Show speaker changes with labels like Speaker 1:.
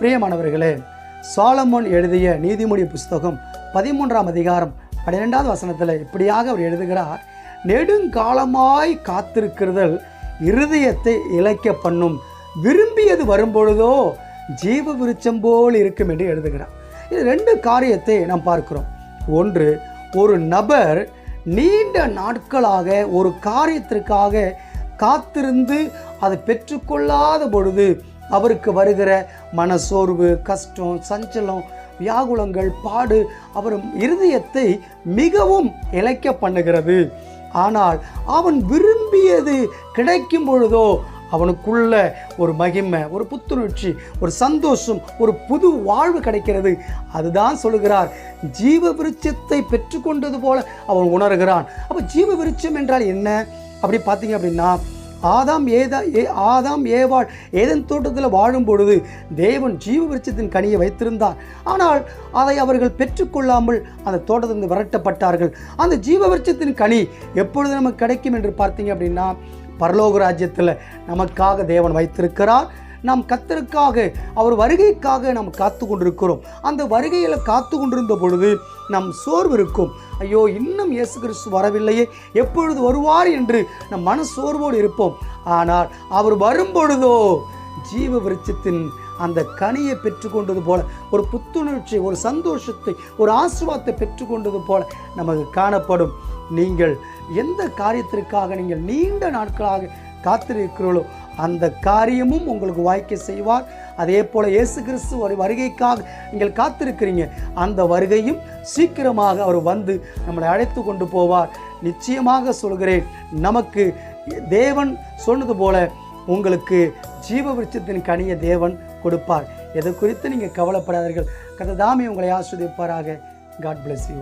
Speaker 1: பிரியமானவர்களே சாலமோன் எழுதிய நீதிமொழி புஸ்தகம் பதிமூன்றாம் அதிகாரம் பன்னிரெண்டாவது வசனத்தில் இப்படியாக அவர் எழுதுகிறார் நெடுங்காலமாய் காத்திருக்கிறதல் இருதயத்தை இழைக்க பண்ணும் விரும்பியது வரும்பொழுதோ ஜீவ விருட்சம் போல் இருக்கும் என்று எழுதுகிறார். இது ரெண்டு காரியத்தை நாம் பார்க்கிறோம். ஒன்று ஒரு நபர் நீண்ட நாட்களாக ஒரு காரியத்திற்காக காத்திருந்து அதை பெற்றுக்கொள்ளாத பொழுது அவருக்கு வருகிற மனசோர்வு கஷ்டம் சஞ்சலம் வியாகுலங்கள் பாடு அவர் இருதயத்தை மிகவும் இழைக்க பண்ணுகிறது. ஆனால் அவன் விரும்பியது கிடைக்கும் பொழுதோ அவனுக்குள்ள ஒரு மகிமை ஒரு புத்துணர்ச்சி ஒரு சந்தோஷம் ஒரு புது வாழ்வு கிடைக்கிறது. அதுதான் சொல்லுகிறார். ஜீவ விருட்சத்தை பெற்றுக்கொண்டது போல அவன் உணர்கிறான். அப்போ ஜீவ விருட்சம் என்றால் என்ன? அப்படி பார்த்தீங்க அப்படின்னா ஆதாம் ஏதா ஏ ஆதாம் ஏவாள் ஏதன் தோட்டத்தில் வாழும் பொழுது தேவன் ஜீவ விருட்சத்தின் கனியை வைத்திருந்தார். ஆனால் அதை அவர்கள் பெற்றுக்கொள்ளாமல் அந்த தோட்டத்திலிருந்து விரட்டப்பட்டார்கள். அந்த ஜீவ விருட்சத்தின் கனி எப்பொழுது நமக்கு கிடைக்கும் என்று பார்த்தீங்க அப்படின்னா பரலோக ராஜ்யத்தில் நமக்காக தேவன் வைத்திருக்கிறார். நாம் கத்தருக்காக அவர் வருகைக்காக நாம் காத்து கொண்டிருக்கிறோம் அந்த வருகையில் காத்து கொண்டிருந்த பொழுது நம் சோர்வு இருக்கும். ஐயோ இன்னும் இயேசு கிறிஸ்து வரவில்லையே. எப்பொழுது வருவார் என்று நம் மன சோர்வோடு இருப்போம். ஆனால் அவர் வரும்பொழுதோ ஜீவ விருட்சத்தின் அந்த கனியை பெற்றுக்கொண்டது போல ஒரு புத்துணர்ச்சி ஒரு சந்தோஷத்தை ஒரு ஆசுவாத்தை பெற்றுக்கொண்டது போல நமக்கு காணப்படும். நீங்கள் எந்த காரியத்திற்காக நீங்கள் நீண்ட நாட்களாக காத்திருக்கிறீர்களோ அந்த காரியமும் உங்களுக்கு வாய்க்க செய்வார். அதே போல் இயேசு கிறிஸ்து ஒரு வருகைக்காக நீங்கள் காத்திருக்கிறீங்க. அந்த வருகையும் சீக்கிரமாக அவர் வந்து நம்மளை அழைத்து கொண்டு போவார். நிச்சயமாக சொல்கிறேன் நமக்கு தேவன் சொன்னது போல உங்களுக்கு ஜீவ விருட்சத்தின் கனிய தேவன் கொடுப்பார். எது குறித்து நீங்கள் கவலைப்படாதீர்கள். கதை தாமே உங்களை ஆஸ்வதிப்பாராக காட் பிளஸ் யூ